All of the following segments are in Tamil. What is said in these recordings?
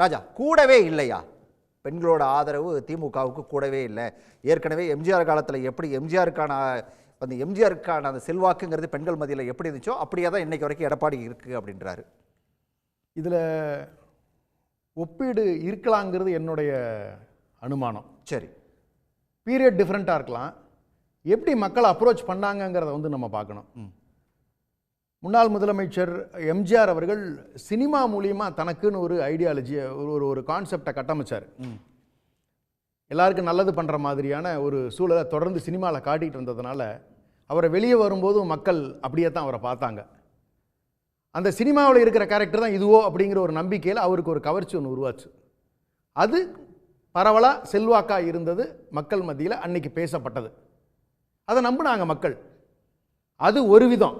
ராஜா கூடவே இல்லையா? பெண்களோட ஆதரவு திமுகவுக்கு கூடவே இல்லை. ஏற்கனவே எம்ஜிஆர் காலத்தில் எப்படி எம்ஜிஆருக்கான அந்த எம்ஜிஆருக்கான அந்த செல்வாக்குங்கிறது பெண்கள் மத்தியில் எப்படி இருந்துச்சோ அப்படியே தான் இன்னைக்கு வரைக்கும் எடப்பாடி இருக்குது அப்படின்றாரு. இதில் ஒப்பீடு இருக்கலாங்கிறது என்னுடைய அனுமானம். சரி. பீரியட் டிஃப்ரெண்ட்டாக இருக்கலாம். எப்படி மக்கள் அப்ரோச் பண்ணாங்கங்கிறத வந்து நம்ம பார்க்கணும். முன்னாள் முதலமைச்சர் எம்ஜிஆர் அவர்கள் சினிமா மூலியமா தனக்குன்னு ஒரு ஐடியாலஜியை ஒரு ஒரு கான்செப்டை கட்டமைச்சார். எல்லாருக்கும் நல்லது பண்ணுற மாதிரியான ஒரு சூழலை தொடர்ந்து சினிமாவில் காட்டிகிட்டு இருந்ததுனால அவரை வெளியே வரும்போதும் மக்கள் அப்படியே தான் அவரை பார்த்தாங்க. அந்த சினிமாவில் இருக்கிற கேரக்டர் தான் இதுவோ அப்படிங்கிற ஒரு நம்பிக்கையில் அவருக்கு ஒரு கவர்ச்சி ஒன்று உருவாச்சு. அது பரவலாக செல்வாக்கா இருந்தது மக்கள் மத்தியில் அன்னைக்கு பேசப்பட்டது. அதை நம்பினாங்க மக்கள். அது ஒரு விதம்.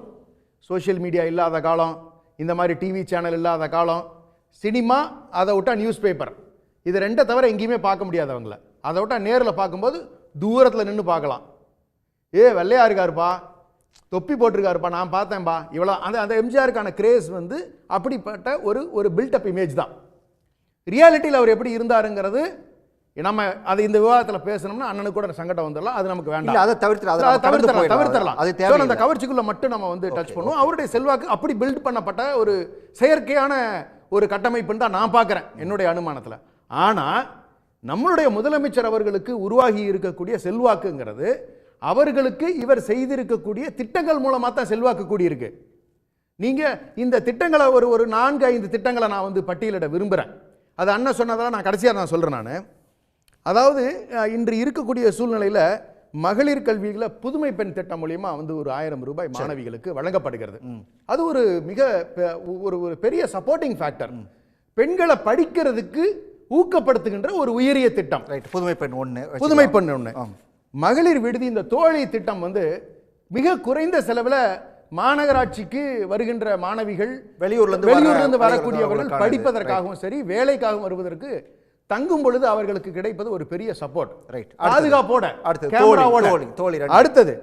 சோஷியல் மீடியா இல்லாத காலம் இந்த மாதிரி டிவி சேனல் இல்லாத காலம் சினிமா அதை விட்டால் நியூஸ் பேப்பர் இது ரெண்டை தவிர எங்கேயுமே பார்க்க முடியாது அவங்கள அதை விட்டா நேரில் பார்க்கும்போது தூரத்தில் நின்று பார்க்கலாம். ஏ வெள்ளையா இருக்காருப்பா தொப்பி போட்டிருக்காருப்பா நான் பார்த்தேன்பா இவ்வளோ அந்த அந்த எம்ஜிஆருக்கான கிரேஸ் வந்து அப்படிப்பட்ட ஒரு ஒரு பில்டப் இமேஜ் தான். ரியாலிட்டியில் அவர் எப்படி இருந்தாருங்கிறது நம்ம அது இந்த விவாதத்தில் பேசணும்னா அண்ணனுக்கு கூட சங்கடம் வந்துடலாம். அது நமக்கு வேண்டாம். அதை தவிர்த்து அதை கடந்து தவிர்த்தரலாம் அது தேவையில்லை அந்த கவர்ச்சிக்குள்ள மட்டும் நம்ம வந்து டச் பண்ணுவோம். அவருடைய செல்வாக்கு அப்படி பில்ட் பண்ணப்பட்ட ஒரு செயற்கையான ஒரு கட்டமைப்புன்னு தான் நான் பார்க்குறேன் என்னுடைய அனுமானத்தில். ஆனால் நம்மளுடைய முதலமைச்சர் அவர்களுக்கு உருவாகி இருக்கக்கூடிய செல்வாக்குங்கிறது அவர்களுக்கு இவர் செய்திருக்கக்கூடிய திட்டங்கள் மூலமாக தான் செல்வாக்கு கூடியிருக்கு. நீங்க இந்த திட்டங்களை ஒரு ஒரு நான்கு ஐந்து திட்டங்களை நான் வந்து பட்டியலிட விரும்புகிறேன் அது அண்ணன் சொன்னதெல்லாம் நான் கடைசியாக நான் சொல்கிறேன் நான். அதாவது இன்று இருக்கக்கூடிய சூழ்நிலையில் மகளிர் கல்வியில் புதுமை பெண் திட்டம் மூலியமா வந்து ஒரு ஆயிரம் ரூபாய் மாணவிகளுக்கு வழங்கப்படுகிறது. அது ஒரு மிக ஒரு ஒரு பெரிய சப்போர்ட்டிங் ஃபேக்டர் பெண்களை படிக்கிறதுக்கு ஊக்கப்படுத்துகின்ற ஒரு உயரிய திட்டம். ரைட் புதுமை பெண் ஒன்று புதுமை பெண் ஒண்ணு. மகளிர் விடுதி இந்த தோழி திட்டம் வந்து மிக குறைந்த செலவுல மாநகராட்சிக்கு வருகின்ற மாணவிகள் வெளியூர்ல இருந்து வர- வெளியூர்ல இருந்து வெளியூர்ல வரக்கூடியவர்கள். படிப்பதற்காகவும் சரி வேலைக்காகவும் வருவதற்கு தங்கும் பொழுது அவர்களுக்கு கிடைப்பது ஒரு பெரிய சப்போர்ட் Right. பாதுகாப்போட. அடுத்தது. தோழி. அடுத்தது.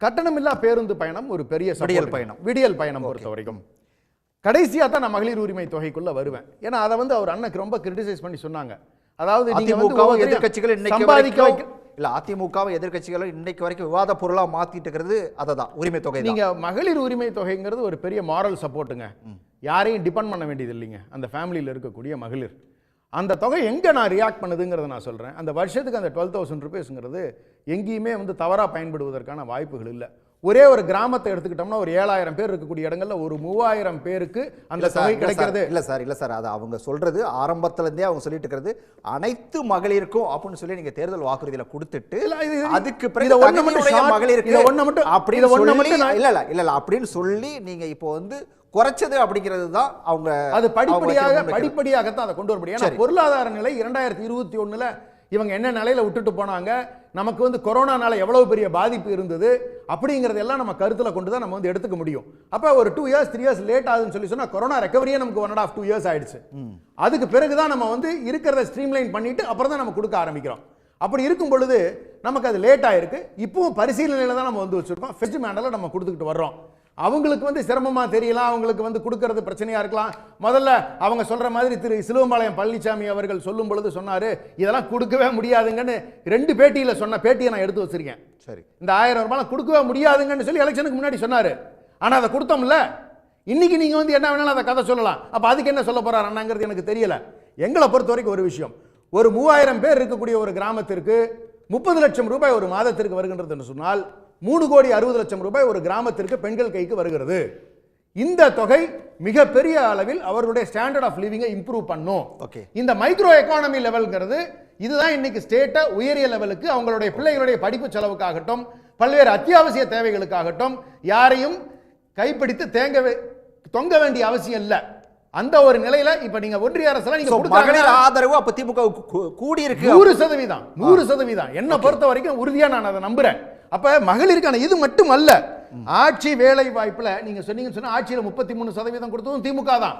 கட்டணமில்லா பேருந்து பயணம் ஒரு பெரிய. விடியல் பயணம். விடியல் பயணம் பொறுத்த வரைக்கும் கடைசியா தான் நான் மகளிர் உரிமை தொகைக்குள்ள வருவேன். ஏன்னா அதை வந்து அவர் அண்ணனுக்கு ரொம்ப கிரிட்டிசைஸ் பண்ணி சொன்னாங்க. அதாவது இன்னைக்கு சம்பாதிக்க இல்ல அதிமுகவும் எதிர்க்கட்சிகளும் இன்னைக்கு வரைக்கும் விவாத பொருளா மாத்திட்டு இருக்கிறது அதை தான் உரிமை தொகை நீங்க மகளிர் உரிமை தொகைங்கிறது ஒரு பெரிய மாரல் சப்போர்ட்டுங்க யாரையும் டிபெண்ட் பண்ண வேண்டியது இல்லைங்க அந்த ஃபேமிலியில் இருக்கக்கூடிய மகளிர். அந்த தொகை எங்கே நான் ரியாக்ட் பண்ணுதுங்கிறத நான் சொல்கிறேன் அந்த வருஷத்துக்கு அந்த டுவெல் தௌசண்ட் ருபீஸுங்கிறது எங்கேயுமே வந்து தவறாக பயன்படுவதற்கான வாய்ப்புகள் இல்லை. ஒரே ஒரு கிராமத்தை எடுத்துக்கிட்டோம்னா ஒரு ஏழாயிரம் பேர் இருக்கக்கூடிய இடங்கள்ல ஒரு மூவாயிரம் பேருக்கு அந்த தொகை கிடைக்கிறது இல்ல சார் இல்ல சார் அது அவங்க சொல்றது ஆரம்பத்துல இருந்தே அவங்க சொல்லிட்டு இருக்கிறது அனைத்து மகளிருக்கும் அப்படின்னு சொல்லி நீங்க தேர்தல் வாக்குறுதியில கொடுத்துட்டு அதுக்கு பிறகு ஒண்ணு மட்டும் மகளிருக்கு ஒண்ணு மட்டும்- அப்படின்னு இதை சொல்லி மட்டும் இல்ல இல்ல இல்ல இல்ல அப்படின்னு சொல்லி நீங்க இப்போ வந்து குறைச்சது அப்படிங்கிறது தான் அவங்க அது படிப்படியாக. படிப்படியாகத்தான் அதை கொண்டு வர முடியும் ஏன்னா. பொருளாதார நிலை இரண்டாயிரத்தி இருபத்தி ஒண்ணுல இவங்க என்ன நிலையில விட்டுட்டு போனாங்க? நமக்கு வந்து கொரோனானால எவ்வளவு பெரிய பாதிப்பு இருந்தது? அப்படிங்கறது எல்லாம் நம்ம கருத்துல கொண்டு தான் நம்ம வந்து எடுத்துக்க முடியும். அப்ப ஒரு two years three years late ஆகுதுன்னு சொல்லி சொன்னா கொரோனா ரெக்கவரியே நமக்கு one and half two years ஆயிடுச்சு. அதுக்கு பிறகுதான் நம்ம வந்து இருக்கிறத ஸ்ட்ரீம்லைன் பண்ணிட்டு அப்புறம் தான் நம்ம கொடுக்க ஆரம்பிக்கிறோம். அப்படி இருக்கும் பொழுது நமக்கு அது லேட் ஆயிருக்கு. இப்பவும் பரிசீலனையில தான் நம்ம வந்து வச்சிருக்கோம். ஃபெஸ்ட் மேண்டல நம்ம கொடுத்துக்கிட்டு வர்றோம். அவங்களுக்கு வந்து சிரமமா தெரியலாம் அவங்களுக்கு வந்து கொடுக்கறது பிரச்சனையா இருக்கலாம். முதல்ல அவங்க சொல்ற மாதிரி திரு சிலுவம்பாளையம் பழனிசாமி அவர்கள் சொல்லும் பொழுது சொன்னாரு இதெல்லாம் கொடுக்கவே முடியாதுங்கன்னு ரெண்டு பேட்டியில சொன்ன பேட்டியை நான் எடுத்து வச்சிருக்கேன். சரி. இந்த ஆயிரம் ரூபாய் கொடுக்கவே முடியாதுங்கன்னு சொல்லி எலெக்ஷனுக்கு முன்னாடி சொன்னாரு. ஆனா அதை கொடுத்தோம்ல. இன்னைக்கு நீங்க வந்து என்ன வேணாலும் அதை கதை சொல்லலாம். அப்ப அதுக்கு என்ன சொல்ல போறாரு அண்ணாங்கிறது எனக்கு தெரியல. எங்களை பொறுத்த வரைக்கும் ஒரு விஷயம். ஒரு மூவாயிரம் பேர் இருக்கக்கூடிய ஒரு கிராமத்திற்கு முப்பது லட்சம் ரூபாய் ஒரு மாதத்திற்கு வருகின்றது என்று சொன்னால் மூணு கோடி அறுபது லட்சம் ரூபாய் ஒரு கிராமத்திற்கு பெண்கள் கைக்கு வருகிறது. இந்த தொகை மிகப்பெரிய அளவில் அவர்களுடைய ஸ்டாண்டர்ட் ஆஃப் லிவிங்கை இம்ப்ரூவ் பண்ணும். Okay. இந்த மைக்ரோ எக்கானமி லெவல்ங்கிறது இதுதான் இன்னைக்கு ஸ்டேட்டை உயரிய லெவலுக்கு அவங்களுடைய பிள்ளைகளுடைய படிப்பு செலவுக்காகட்டும் பல்வேறு அத்தியாவசிய தேவைகளுக்காகட்டும் யாரையும் கைப்பிடித்து தேங்க தொங்க வேண்டிய அவசியம் இல்ல. அந்த ஒரு நிலையில இப்ப நீங்க ஒன்றிய அரசுல நீங்க ஆதரவு அப்ப திமுக கூடி இருக்கு நூறு சதவீதம் நூறு சதவீதம். என்ன பொறுத்த வரைக்கும் உறுதியா நான் அதை நம்புறேன். அப்போ மகளிருக்கான இது மட்டும் அல்ல ஆட்சி வேலை வாய்ப்பில் நீங்கள் சொன்னீங்கன்னு சொன்னால் ஆட்சியில் முப்பத்தி மூணு சதவீதம் கொடுத்ததும் திமுக தான்.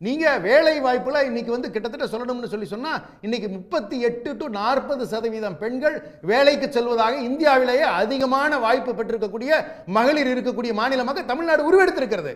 நீங்கள் வேலை வாய்ப்பில் இன்னைக்கு வந்து கிட்டத்தட்ட சொல்லணும்னு சொல்லி சொன்னால் இன்னைக்கு முப்பத்தி எட்டு டு நாற்பது சதவீதம் பெண்கள் வேலைக்கு செல்வதாக இந்தியாவிலேயே அதிகமான வாய்ப்பு பெற்றிருக்கக்கூடிய மகளிர் இருக்கக்கூடிய மாநிலமாக தமிழ்நாடு உருவெடுத்திருக்கிறது.